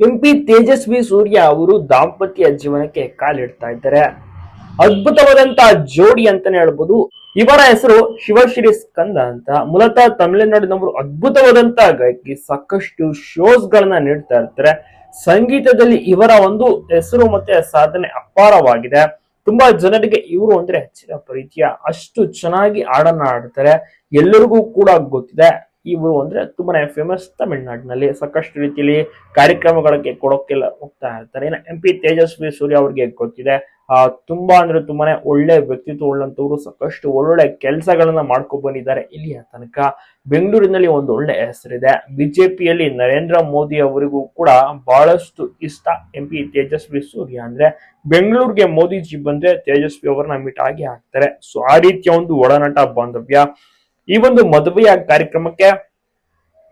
M P Tejasvi Surya ಅವರು ದಾಂಪತ್ಯ ಜೀವನಕ್ಕೆ ಕಾಲಿಡ್ತಾ ಇದ್ದಾರೆ. ಅದ್ಭುತವಾದಂತಹ ಜೋಡಿ ಅಂತಾನೆ ಹೇಳ್ಬೋದು. ಇವರ ಹೆಸರು ಶಿವಶ್ರೀ ಸ್ಕಂದ ಅಂತ. ಮೂಲತಃ ತಮಿಳುನಾಡಿನವರು ಅದ್ಭುತವಾದಂತಹ ಗಾಯಕಿ ಸಾಕಷ್ಟು ಶೋಸ್ ಗಳನ್ನ ನೀಡ್ತಾ ಇರ್ತಾರೆ. ಸಂಗೀತದಲ್ಲಿ ಇವರ ಒಂದು ಹೆಸರು ಮತ್ತೆ ಸಾಧನೆ ಅಪಾರವಾಗಿದೆ. ತುಂಬಾ ಜನರಿಗೆ ಇವರು ಅಂದ್ರೆ ಹೆಚ್ಚಿನ ಪರಿಚಯ ಅಷ್ಟು ಚೆನ್ನಾಗಿ ಹಾಡನ್ನ ಆಡ್ತಾರೆ ಎಲ್ಲರಿಗೂ ಕೂಡ ಗೊತ್ತಿದೆ. ಇವರು ಅಂದ್ರೆ ತುಂಬಾ ಫೇಮಸ್ ತಮಿಳ್ನಾಡಿನಲ್ಲಿ. ಸಾಕಷ್ಟು ರೀತಿಯಲ್ಲಿ ಕಾರ್ಯಕ್ರಮಗಳಿಗೆ ಕೊಡೋಕೆಲ್ಲ ಹೋಗ್ತಾ ಇರ್ತಾರೆ. ಏನ ಎಂ ಪಿ ತೇಜಸ್ವಿ ಸೂರ್ಯ ಅವ್ರಿಗೆ ಗೊತ್ತಿದೆ. ಆ, ತುಂಬಾ ಅಂದ್ರೆ ತುಂಬಾನೇ ಒಳ್ಳೆ ವ್ಯಕ್ತಿತ್ವ ಉಳ್ಳಂತವ್ರು ಸಾಕಷ್ಟು ಒಳ್ಳೊಳ್ಳೆ ಕೆಲಸಗಳನ್ನ ಮಾಡ್ಕೊಂಡು ಬಂದಿದ್ದಾರೆ ಇಲ್ಲಿಯ ತನಕ. ಬೆಂಗಳೂರಿನಲ್ಲಿ ಒಂದು ಒಳ್ಳೆ ಹೆಸರಿದೆ. ಬಿಜೆಪಿಯಲ್ಲಿ ನರೇಂದ್ರ ಮೋದಿ ಅವರಿಗೂ ಕೂಡ ಬಹಳಷ್ಟು ಇಷ್ಟ ಎಂ ಪಿ ತೇಜಸ್ವಿ ಸೂರ್ಯ ಅಂದ್ರೆ ಬೆಂಗಳೂರಿಗೆ ಮೋದಿಜಿ ಬಂದ್ರೆ ತೇಜಸ್ವಿ ಅವರನ್ನ ಮೀಟ್ ಆಗಿ ಹಾಕ್ತಾರೆ. ಸೊ, ಆ ರೀತಿಯ ಒಂದು ಒಡನಾಟ ಬಾಂಧವ್ಯ. ಈ ಒಂದು ಮದುವೆಯ ಕಾರ್ಯಕ್ರಮಕ್ಕೆ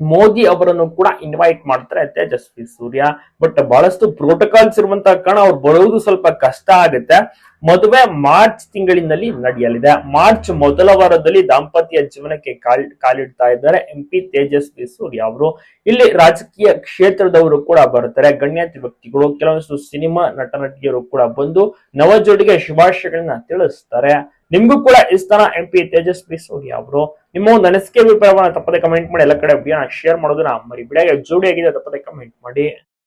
ಮೋದಿ ಅವರನ್ನು ಕೂಡ ಇನ್ವೈಟ್ ಮಾಡ್ತಾರೆ, ತೇಜಸ್ವಿ ಸೂರ್ಯ. ಬಟ್ ಬಹಳಷ್ಟು ಪ್ರೋಟೋಕಾಲ್ಸ್ ಇರುವಂತಹ ಕಾರಣ ಅವ್ರು ಬರೋದು ಸ್ವಲ್ಪ ಕಷ್ಟ ಆಗುತ್ತೆ. ಮದುವೆ ಮಾರ್ಚ್ ತಿಂಗಳಿನಲ್ಲಿ ನಡೆಯಲಿದೆ. ಮಾರ್ಚ್ ಮೊದಲ ವಾರದಲ್ಲಿ ದಾಂಪತ್ಯ ಜೀವನಕ್ಕೆ ಕಾಲ್, ಕಾಲಿಡ್ತಾ ಇದ್ದಾರೆ ಎಂ ಪಿ ತೇಜಸ್ವಿ ಸೂರ್ಯ ಅವರು. ಇಲ್ಲಿ ರಾಜಕೀಯ ಕ್ಷೇತ್ರದವರು ಕೂಡ ಬರ್ತಾರೆ. ಗಣ್ಯಾತಿ ವ್ಯಕ್ತಿಗಳು ಕೆಲವೊಂದಿಷ್ಟು ಸಿನಿಮಾ ನಟ ನಟಿಯರು ಕೂಡ ಬಂದು ನವಜೋಡಿಗೆ ಶುಭಾಶಯಗಳನ್ನ ತಿಳಿಸ್ತಾರೆ. ನಿಮ್ಗೂ ಕೂಡ ಇಷ್ಟನ ಎಂ ಪಿ ತೇಜಸ್ವಿ ಸೂರ್ಯ ಅವರು. ನಿಮ್ಮ ಒಂದು ಅನಿಸಿಕೆ ಅಭಿಪ್ರಾಯವನ್ನು ತಪ್ಪದೆ ಕಮೆಂಟ್ ಮಾಡಿ ಎಲ್ಲ ಕಡೆ ಅಭಿಯಾನ ಶೇರ್ ಮರಿ ಮರಿಬಿಡಾಗ ಜೋಡಿ ಆಗಿದೆ ತಪ್ಪದೆ ಕಮೆಂಟ್ ಮಾಡಿ.